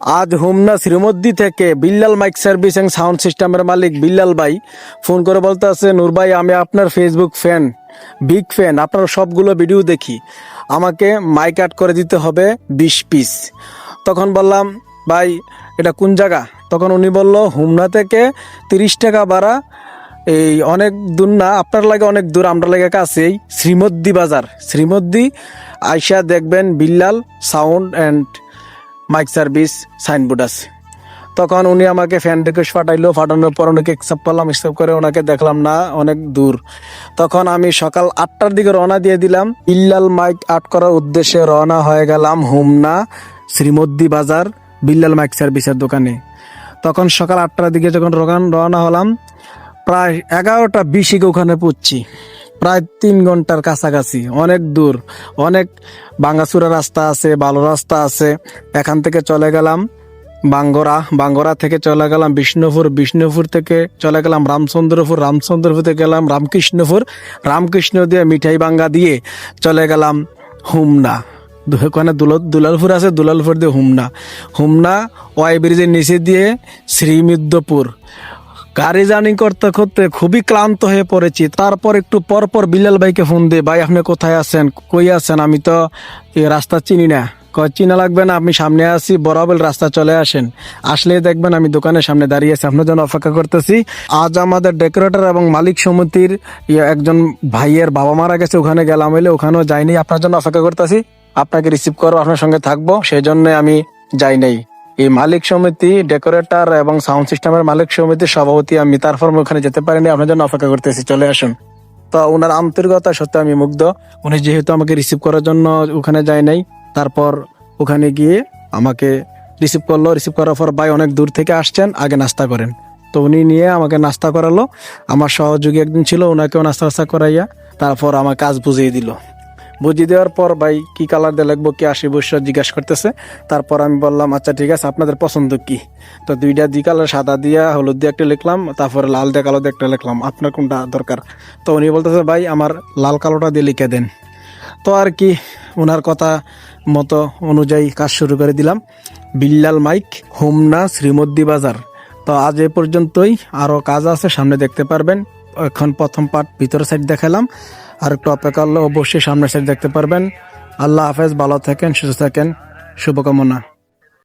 আজ হোমনা শ্রীমদ্দি থেকে Billal mike service and sound সিস্টেমের মালিক বিল্লাল ভাই। ফোন করে বলতে আছে, নূর ভাই, আমি আপনার ফেসবুক ফ্যান বিগ ফ্যান আপনার সবগুলো ভিডিও দেখি। আমাকে মাইক আট করে দিতে হবে বিশ পিস তখন বললাম, ভাই, এটা কোন জায়গা? তখন উনি বলল, হোমনা থেকে তিরিশ টাকা ভাড়া। এই অনেক দূর না, আপনার লাগে অনেক দূর, আমরা লাগে কাছেই শ্রীমদ্দি বাজার। শ্রীমদ্দি আইসা দেখবেন Billal sound and mike service, signboard আছে। তখন উনি আমাকে ফ্যান রিকোয়েস্ট পাঠাইলো, পাঠানোর পর ওনাকে অ্যাকসেপ্ট করলাম অ্যাকসেপ্ট করে ওনাকে দেখলাম, না, অনেক দূর। তখন আমি সকাল আটটার দিকে রওনা দিয়ে দিলাম। বিল্লাল মাইক আট করার উদ্দেশ্যে রওনা হয়ে গেলাম হোমনা শ্রীমদ্দি বাজার, বিল্লাল মাইক সার্ভিসের দোকানে। তখন সকাল আটটার দিকে যখন রোগান রওনা হলাম, প্রায় এগারোটা বিশিকে ওখানে পুচ্ছি প্রায় তিন ঘণ্টার কাছাকাছি, অনেক দূর। অনেক বাঙ্গাসুরা রাস্তা আছে, ভালো রাস্তা আছে। এখান থেকে চলে গেলাম বাঙ্গরা। বাঙ্গরা থেকে চলে গেলাম বিষ্ণুপুর। বিষ্ণুপুর থেকে চলে গেলাম রামচন্দ্রপুর। রামচন্দ্রপুর থেকে গেলাম রামকৃষ্ণপুর। রামকৃষ্ণ দিয়ে মিঠাই বাঙ্গা দিয়ে চলে গেলাম হুমনা। ওখানে দুল- দুলালপুর আছে, দুলালপুর দিয়ে হুমনা। হুমনা ওয়াই ব্রিজের নিচে দিয়ে শ্রীমিদ্যপুর গাড়ি জার্নি করতে করতে খুবই ক্লান্ত হয়ে পড়েছি। তারপর একটু পরপর পর বিলাল ভাইকে ফোন দিয়ে, ভাই, আপনি কোথায় আছেন? কই আছেন? আমি তো রাস্তা চিনি না। চিনা লাগবে না আপনি সামনে আসি বরাবর রাস্তা চলে আসেন। আসলে দেখবেন আমি দোকানের সামনে দাঁড়িয়ে আছি, আপনার জন্য অপেক্ষা করতেছি। আজ আমাদের ডেকোরেটর এবং মালিক সমিতির একজন ভাইয়ের বাবা মারা গেছে, ওখানে গেলাম এলে ওখানেও যাইনি। আপনার জন্য অপেক্ষা করতেছি। আপনাকে রিসিভ করব, আপনার সঙ্গে থাকব সেই জন্য আমি যাই নাই। এই মালিক সমিতি ডেকোরেটর এবং সাউন্ড সিস্টেমের মালিক সমিতির সভাপতি আমি তারপর আমি ওখানে যেতে পারিনি, আপনার জন্য অপেক্ষা করতেছি, চলে আসুন। তো ওনার আন্তরিকতা সত্যি আমি মুগ্ধ। উনি যেহেতু আমাকে রিসিভ করার জন্য ওখানে যায় নাই, তারপর ওখানে গিয়ে আমাকে রিসিভ করল। রিসিভ করার পর ভাই অনেক দূর থেকে আসছেন, আগে নাস্তা করেন। তো উনি নিয়ে আমাকে নাস্তা করালো। আমার সহযোগী একদিন ছিল ওনাকেও নাস্তা নাস্তা করাইয়া তারপর আমার কাজ বুঝিয়ে দিল। বুঝিয়ে দেওয়ার পর ভাই কি কালার দিয়ে লিখব কি আশি বছর জিজ্ঞাসা করতেছে। তারপর আমি বললাম আচ্ছা ঠিক আছে, আপনাদের পছন্দ কি? তো দুইটা দি কালার সাদা দিয়া, হলুদ দিয়ে একটা লিখলাম, তারপরে লাল দিয়ে কালো দিয়ে একটা লিখলাম, আপনার কোনটা দরকার? তো উনি বলতেছে, ভাই, আমার লাল কালোটা দিয়ে লিখে দেন। তো আর কি ওনার কথা মতো অনুযায়ী কাজ শুরু করে দিলাম। বিল্লাল মাইক, হোমনা, শ্রীমদ্দি বাজার। তো আজ এ পর্যন্তই আরও কাজ আছে, সামনে দেখতে পারবেন। এখন প্রথম পার্ট ভিতর সাইড দেখালাম। আর একটু অপেক্ষা করলে অবশ্যই সামনের সাইড দেখতে পারবেন। আল্লাহ হাফেজ, ভালো থাকেন, সুস্থ থাকেন। শুভকামনা।